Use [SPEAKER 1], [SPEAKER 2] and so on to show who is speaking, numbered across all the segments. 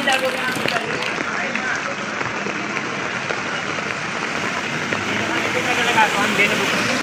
[SPEAKER 1] Hindi na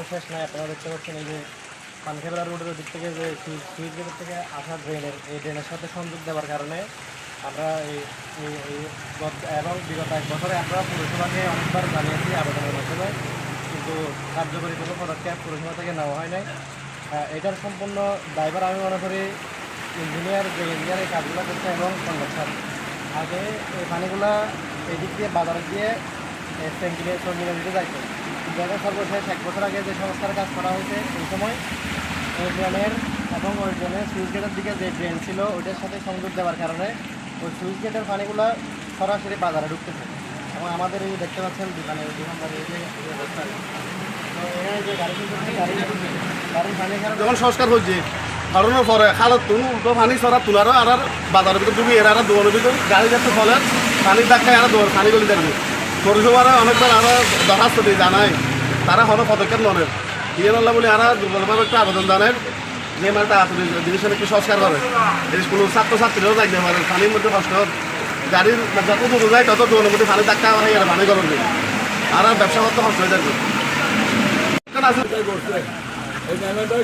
[SPEAKER 1] কোনো শেষ নাই, আপনারা দেখতে পাচ্ছেন এই যে পানখেবরা রোডের দিক থেকে যে সুইচ গেটের থেকে আসা ড্রেনের এই ড্রেনের সাথে সংযোগ দেওয়ার কারণে আমরা এই এবং বিগত এক বছরে আমরা পৌরসভাকে অনেকবার জানিয়েছি আবেদনের মাধ্যমে, কিন্তু কার্যকরী কোনো পদক্ষেপ পৌরসভা থেকে নেওয়া হয় নাই। এটার সম্পূর্ণ ড্রাইভার আমি মনে করি ইঞ্জিনিয়ার যে ইঞ্জিনিয়ার এই কাজগুলো করছে এবং কন্ডাক্টার আগে এই পানিগুলো এই দিক দিয়ে বাজারে দিয়ে সঙ্গীনে দিতে যাইতো। যাদের সর্বশেষ এক বছর আগে যে সংস্কার কাজ করা হয়েছে, সেই সময় ওই ড্রেনের এবং ওই ড্রেনের সুইচ গেটের দিকে যে ড্রেন ছিল, ওইটার সাথে সংযোগ দেওয়ার কারণে ওই সুইচ গেটের পানিগুলো সরাসরি বাজারে ঢুকতেছে এবং আমাদের এই দেখতে পাচ্ছেন দোকানে দোকানদার এই যে অবস্থা
[SPEAKER 2] যখন সংস্কার হয়েছে কারণের পরে, খালত পানি সরা, তুলারও আর বাজারের ভিতর ডুবি আর দোকানের ভিতর গাড়ি যাচ্ছে ফলে পানির ধাক্কায় আর দোকান পানি গলি থাকবে। পৌরসভার অনেকবার আরও দরখাস্ত দিয়ে জানায়। তারা কোনো পদক্ষেপ নয় দিয়ে নল্লা বলে আর দুর্বলভাবে একটা আবেদন জানায়। যে তাড়াতাড়ি জিনিসের একটু সংস্কার করে। এই কোনো ছাত্রছাত্রীরাও যাইতে পারে। পানির মধ্যে কষ্ট। গাড়ির যত দূর যায়, তত দোকানের মধ্যে পানি ধাক্কা হয় আর পানি গরম নেই আর ব্যবসা করতে কষ্ট হয়ে যাবে।
[SPEAKER 3] মেলাটা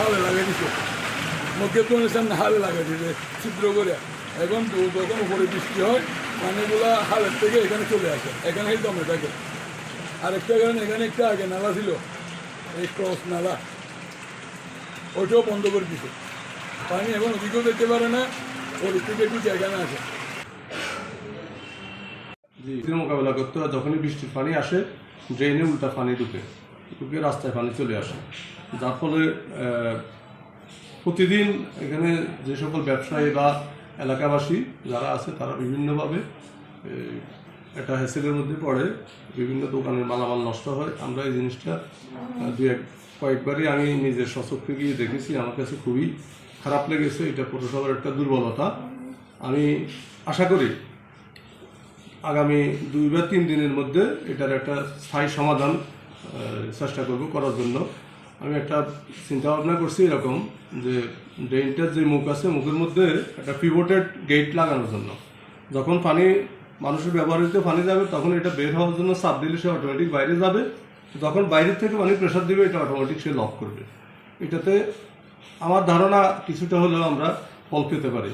[SPEAKER 3] হালে মুখে লাগে দিছে। ছিদ্র করে। এখন উপরে বৃষ্টি হয়। পানিগুলা হালের থেকে এখানে চলে আসে। এখানে দমে থাকে আরেকটা কারণ এখানে একটা আগে নালা ছিল। এই ক্রস নালা। ওইটাও বন্ধ করে দিছে। পানি এখন ওদিকেও যেতে পারে না ওর থেকে একটু জায়গা আছে।
[SPEAKER 4] জি মোকাবেলা করতে হয়। যখনই বৃষ্টির পানি আসে, ড্রেনে উল্টা পানি ঢুকে। ঢুকে রাস্তায় পানি চলে আসে। যার ফলে প্রতিদিন এখানে যে সকল ব্যবসায়ী বা এলাকাবাসী যারা আছে তারা বিভিন্নভাবে একটা হ্যাসেলের মধ্যে পড়ে, বিভিন্ন দোকানের মালামাল নষ্ট হয়। আমরা এই জিনিসটা দু এক, কয়েকবারই আমি নিজের সচক্ষে গিয়ে দেখেছি। আমার কাছে খুবই খারাপ লেগেছে। এটা পৌরসভার একটা দুর্বলতা। আমি আশা করি আগামী দুই বা তিন দিনের মধ্যে এটার একটা স্থায়ী সমাধান চেষ্টা করব করার জন্য। আমি একটা চিন্তা ভাবনা করছি এরকম যে ড্রেনটার যে মুখ আছে, মুখের মধ্যে একটা পিভোটেড গেট লাগানোর জন্য। যখন পানি মানুষের ব্যবহৃত পানি যাবে, তখন এটা বের হওয়ার জন্য চাপ দিলে সে অটোমেটিক বাইরে যাবে। যখন বাইরের থেকে পানি প্রেশার দিবে, এটা অটোমেটিক সে লক করবে। এটাতে আমার ধারণা কিছুটা হলেও আমরা ফল পেতে পারি।